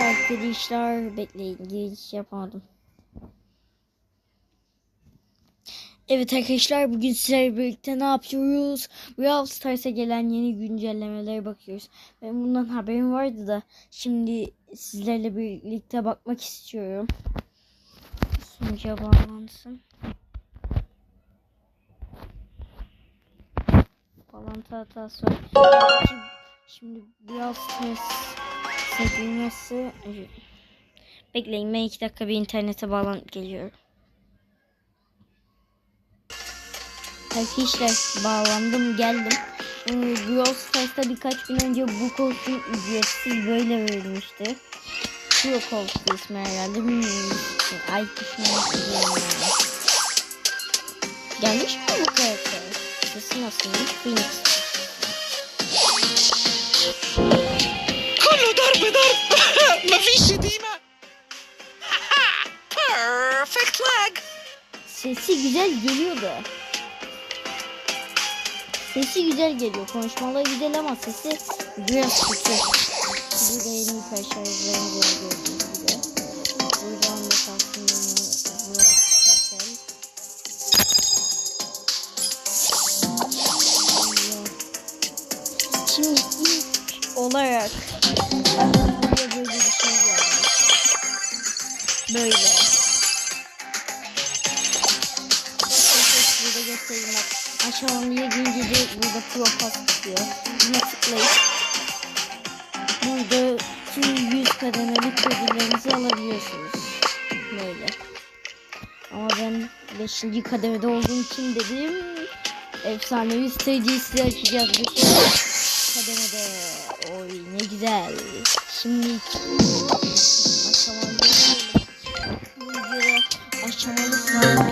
Arkadaşlar bekleyin giriş yapamadım. Evet arkadaşlar bugün sizlerle birlikte ne yapıyoruz? Brawl Stars'a gelen yeni güncellemelere bakıyoruz. Benim bundan haberim vardı da şimdi sizlerle birlikte bakmak istiyorum. Sunucuya bağlansın. Bağlantı hatası var. Şimdi, şimdi Brawl Stars'a girmesi... Bekleyin ben iki dakika bir internete bağlanıp geliyorum. Arkadaşlar bağlandım geldim. Brawl Stars'ta birkaç gün önce bu kostüm ücretsiz böyle verilmişti. Pro kostüm ismi herhalde bilmiyorum. Ay yani. Gelmiş mi bu karakter? Sesi nasılmış? Phoenix. Pompadour! Ma fişi değil mi? Perfect lag! Sesi güzel geliyor da. Sesi güzel geliyor. Konuşmaları güzel ama sesi biraz kötü. Burada en iyi perşembelerimi gördüğünüz gibi. Buradan da kalktığımı bırakacağım. Şimdi ilk olarak Aşağıya gelince de burada profil çıkıyor. Buna tıklayıp burada tüm 100 kademeli ödüllerinizi alabiliyorsunuz. Böyle. Ama ben 5. kademede olduğum için dedim efsanevi stratejisi açacağız kademede. Oy ne güzel. Şimdi aşamalı aşamalı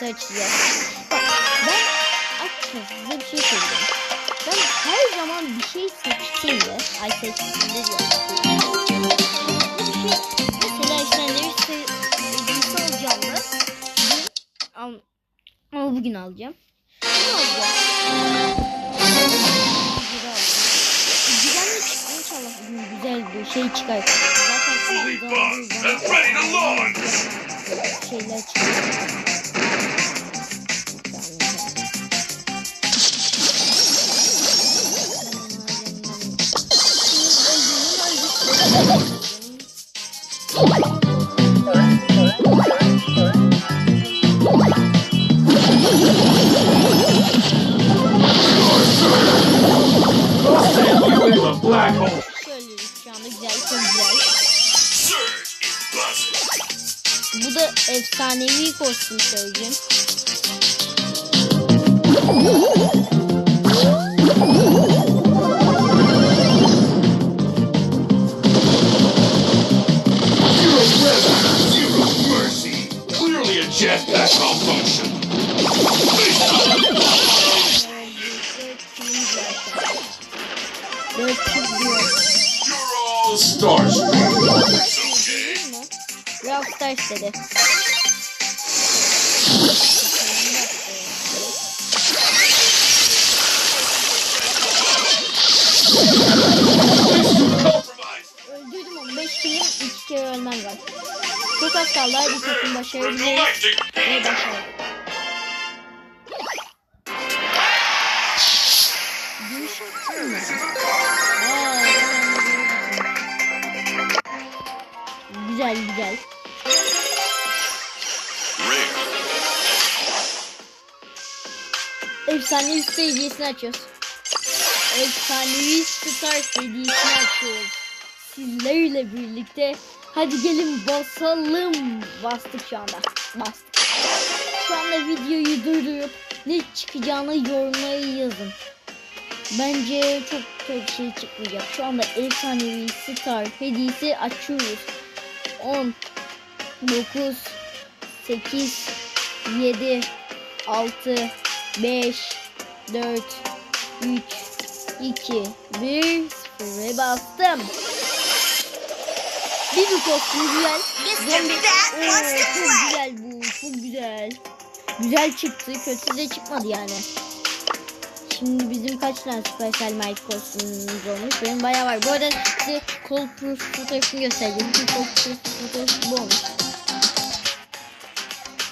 sevgilisi açacağız. Ben açacağız size bir şey söyleyeceğim. Ben her zaman bir şey seçtiğimde ay seçtiğimde diyorum. Bir şey mesela efsanevi sevgilisi alacağım da bugün al, ama bugün alacağım. Ne alacağım? Güvenli çıktı inşallah bugün güzel bir şey çıkar. Zaten uzun zamandır bana ready şeyler çıkıyor. Efsanevi kostüm söyleyeyim. Malfunction. Dört çift diyor. You're all starstruck. Okay. Rockstar dedi. Çok az kaldı. Hadi takım başarabiliriz. Ve başardık. Güzel güzel. Efsanevi Star hediyesini açıyoruz. Efsanevi Star hediyesini açıyoruz. Sizlerle birlikte. Hadi gelin basalım. Bastık şu anda. Bastık. Şu anda videoyu durdurup ne çıkacağını yorumlara yazın. Bence çok çok şey çıkmayacak. Şu anda efsanevi Star hediyesi açıyoruz. 10 9 8 7 6 5 4 3 2 1 0 ve bastım. Bir kostüm güzel. Zombi. Oo, çok güzel bu. Çok güzel. Güzel çıktı. Kötü de çıkmadı yani. şimdi bizim kaç tane Special Might kostümümüz olmuş? Benim bayağı var. Bu arada size Cold Proof fotoğrafını göstereceğim. Çünkü Cold Proof fotoğrafı bu olmuş.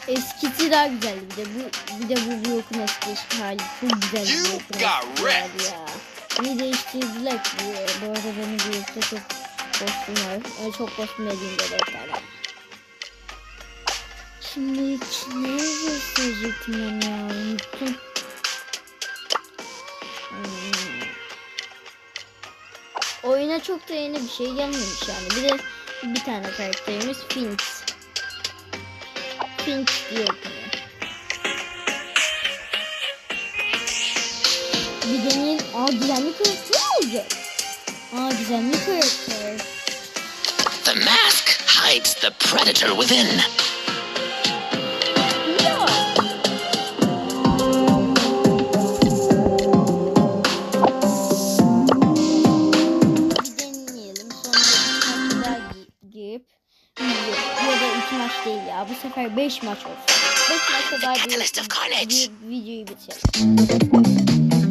Eskisi daha güzeldi bir de bu bir de bu Brock'un eski hali çok güzel bir Brock'un eski hali ya. İyi değiştirdiler ki. Bu arada benim Brock'ta çok kostüm var. Öyle çok kostüm dediğimde de bir tane. Şimdi ne gösterecektim ben ya unuttum. Hmm. Oyuna çok da yeni bir şey gelmemiş yani. Bir de bir tane karakterimiz Finch. Finch diye okunuyor. Bir deneyelim. Aa karakter mi olacak? Gizemli karakter. The mask hides the predator within. Bu sefer beş maç olsun. Beş maça daha bir, bir videoyu bitirelim.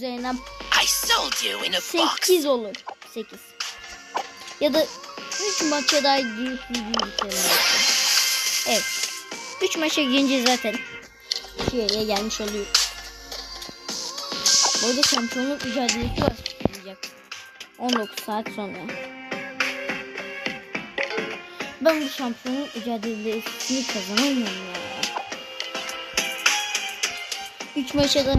Üzerinden I sold you in a box. 8 olur. 8. Ya da 3 maça daha girip belki. Evet. 3 maça girince zaten şeye gelmiş oluyor. Bu arada şampiyonluk mücadelesi başlayacak. 19 saat sonra. Ben bu şampiyonluk mücadelesini kazanamıyorum ya. 3 maça da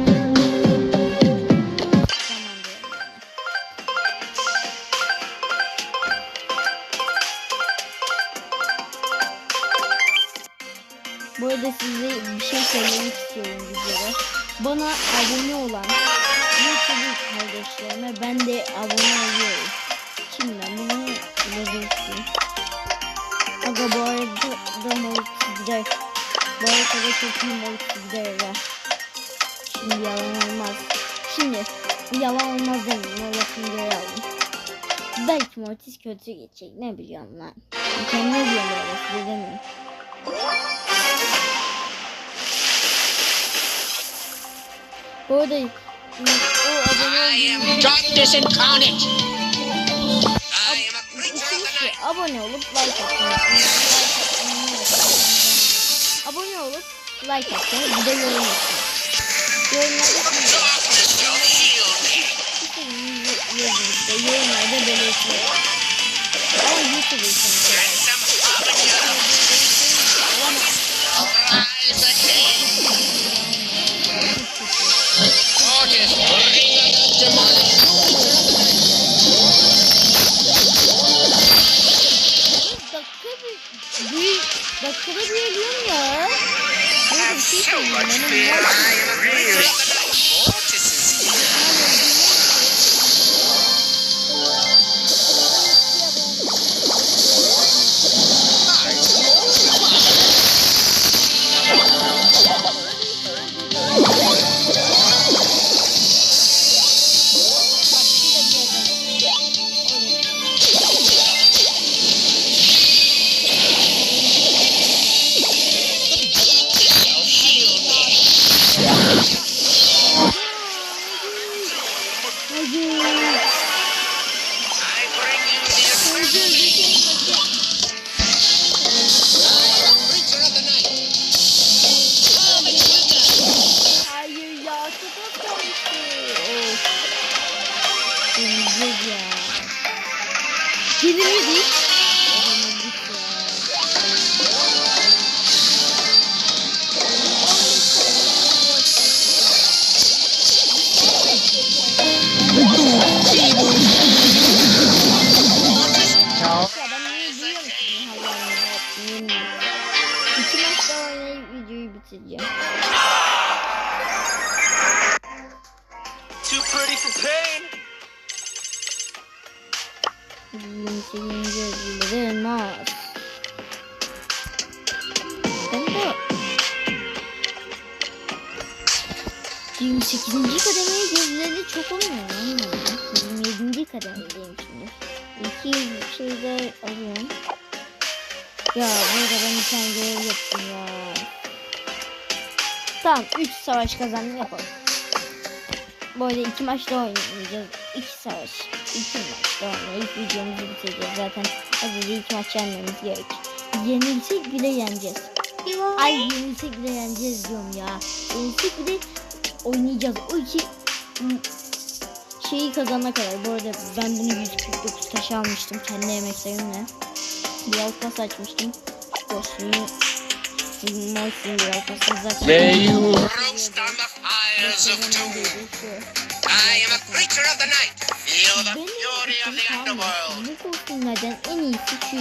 Bana abone olan YouTube kardeşlerime ben de abone oluyorum. Şimdiden bunu yazıyorsun. Aga bu arada da moruk gider. Bu arada da çok iyi moruk gider ya. Şimdi yalan olmaz. Şimdi yalan olmaz demeyeyim. O lafını. Belki Mortis kötü geçecek. Ne biliyorum lan. Mükemmel diyorum öyle size. Bu arada o abone Darkness and carnage. I am a creature of the İkincisi, night. abone olup like atmayı. Abone olup like atmayı bir de yorum atmayı. Yorumlarda yazın işte yorumlarda belirtin. Ama YouTube için. Bir dakikada bir ölüyorum ya. Böyle bir şey söyleyeyim. Benim pain. 28. özürleri elmas. Ben de 28. kademeye gözleri çok olmuyor anlamadım. 27. kademedeyim şimdi. 200 şeyler alıyorum. Ya burada ben bir tane görev yaptım ya. Tamam 3 savaş kazandım yapalım. Arada iki maçta oynayacağız. 2 savaş. 2 maçta oynayıp videomuzu bitireceğiz. Zaten hazırda iki maç yenmemiz gerek. Yenilsek bile yeneceğiz. Ay yenilsek bile yeneceğiz diyorum ya. Yenilsek bile oynayacağız. O iki şeyi kazanana kadar. Bu arada ben bunu 149 taş almıştım kendi emeklerimle. Bir alt pas açmıştım. Kostümü Morsin bir alt pas zaten. Doom. I am a creature of the night. Feel the fury of the underworld. bu kostümlerden en iyisi şu. I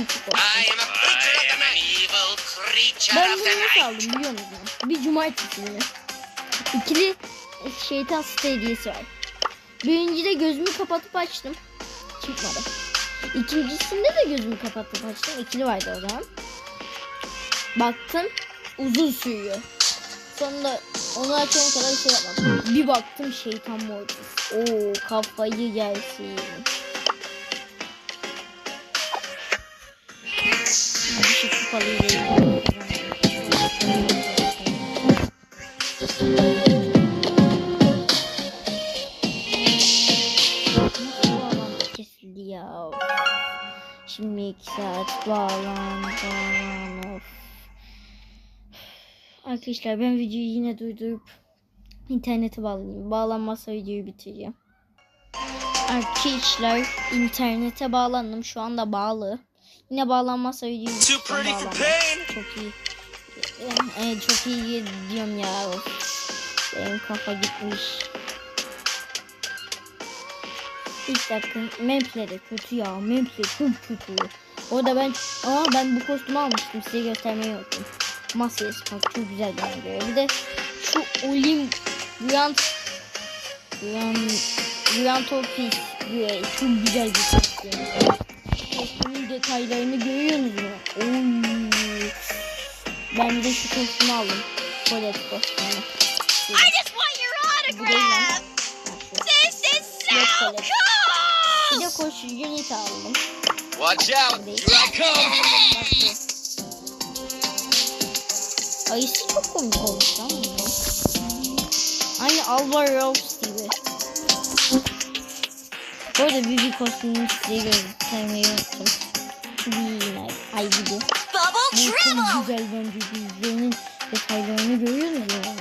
am a creature of the night. evil creature Ben of bunu the night. aldım biliyor musun? Bir cumartesi günü. İkili şeytan site hediyesi var. Birincide gözümü kapatıp açtım. Çıkmadı. İkincisinde de gözümü kapatıp açtım. İkili vardı o zaman. Baktım uzun sürüyor. Sonunda onu açana kadar şey yapmadım. Bir baktım şeytan mortis. Oo kafayı yersin. Bir şey ya? Şimdi iki saat bağlan bağlan. Arkadaşlar ben videoyu yine durdurup internete bağlayayım. Bağlanmazsa videoyu bitireceğim. Arkadaşlar internete bağlandım. Şu anda bağlı. Yine bağlanmazsa videoyu Bağlanmaz. Çok iyi. Evet, çok iyi diyorum ya. Benim kafa gitmiş. İlk dakika Memple de kötü ya. Memple çok kötü. Orada ben ama ben bu kostümü almıştım. Size göstermeyi unuttum. Masyas bak çok güzel bana göre. Bir de şu Olim Grant Grant Office Grey çok güzel bir kostüm. Kostümün detaylarını görüyorsunuz mu? Oy. Ben bir de şu kostümü aldım. Colette kostümü. I just want your autograph. This is so Colette. Bir cool. de koşucu unit aldım. Watch out. Here I come. Ayısı çok komik olmuş lan bu. Aynı Alvar Rose gibi. Bu arada Bibi kostümünü size göstermeyi unuttum. Bibi ay Bibi. Bu çok güzel bence yüzlerinin detaylarını görüyor musunuz?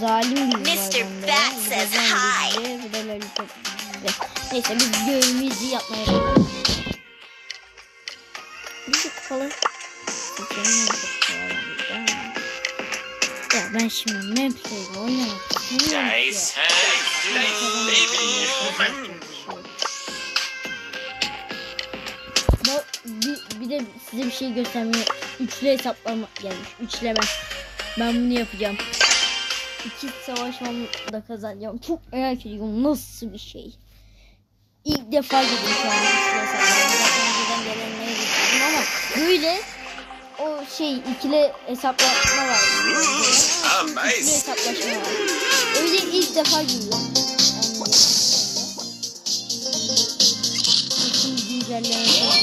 Zalim Mr. var bende. Bat Bir de says zombi hi. gibi, Bir de lollipop gibi. Neyse biz görevimizi yapmaya başlayalım. Bir de kafalı. Seçeneği yapalım. Ya ben şimdi Memplay'le oynamak bir, bir de size bir şey göstermeye üçlü hesaplama gelmiş. Üçleme. Ben bunu yapacağım. İki savaşmamda kazanacağım. Çok merak ediyorum nasıl bir şey. İlk defa girdim şu an üçlü hesaplama. Önceden gelenleri getirdim ama böyle o şey ikili hesaplaşma var. Nice. hesaplaşma var. Öyle ilk defa giriyorum. Yani güncelleme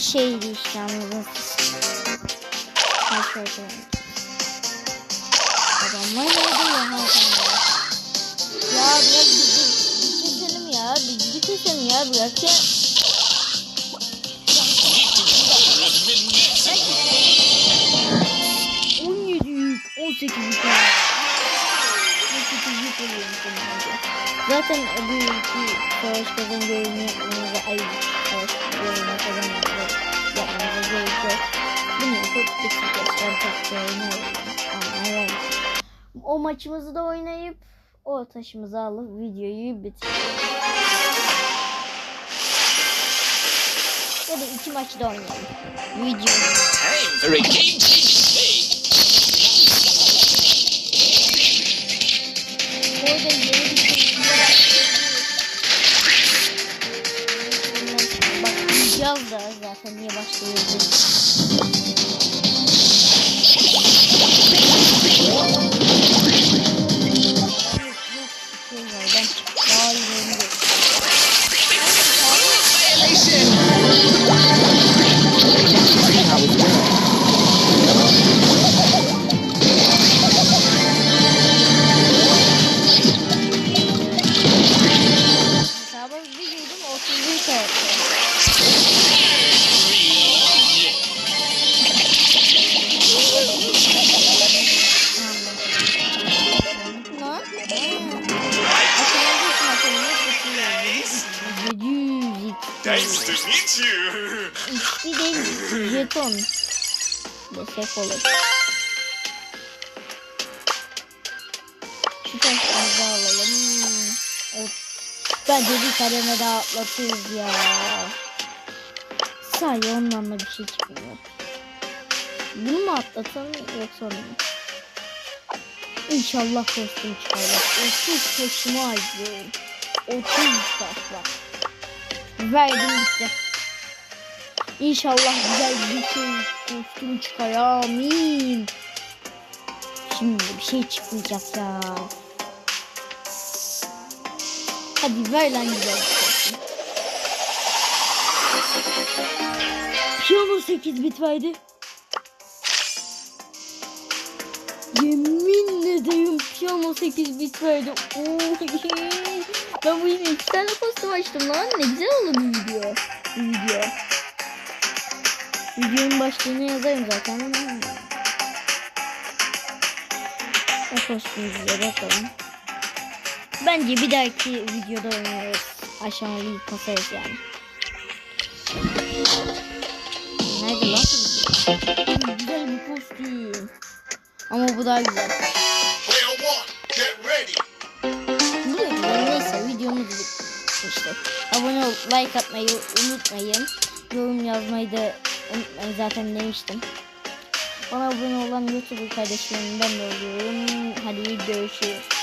Şeydi işte anladın. Ha şöyle şöyle. Adamlar nerede ya adamlar? Ya biraz bir, bir, bir keselim ya. Bir, bir keselim ya bırak ya. On yedi yük. 18 yıl. 18 oluyormuş onun önce. Zaten iki savaş kazan görevini yapmanıza ay savaş görevini kazan yapmanıza gerek yok. Bunu yapıp bitireceğiz. Ben görevini alıyorum. O maçımızı da oynayıp o taşımızı alıp videoyu bitireceğiz. Ya da iki maçı da oynayalım. Video. Time for a game-changing da zaten Nice to meet you. Bir değil jeton desek olur. Şu taşları da alalım. O, bence bir kademe daha atlatırız ya. Sadece ondan da bir şey çıkmıyor. Bunu mu atlatalım yoksa onu mu? İnşallah kostüm çıkar. Bak, 30 taşımı harcıyorum. 30 taş bak. Verdim gitti. İnşallah güzel bir şey kostüm çıkar. Amin. Şimdi bir şey çıkmayacak ya. Hadi ver lan güzel. Piyano 8 bit verdi. 18 bit verdi. Oo. Şey. Ben bu yine 2 tane kostüm açtım lan. Ne güzel oldu bu video. Bu video. Videonun başlığını yazarım zaten ama. O kostümümüze bakalım. Bence bir dahaki videoda oynarız. Aşağıya bir kasarız yani. Nerede lan? Güzel bir kostüm. Ama bu daha güzel. Bitmişti. Abone ol, like atmayı unutmayın. Yorum yazmayı da unutmayın. Zaten demiştim. Bana abone olan YouTuber kardeşlerimden de oluyorum. Hadi görüşürüz.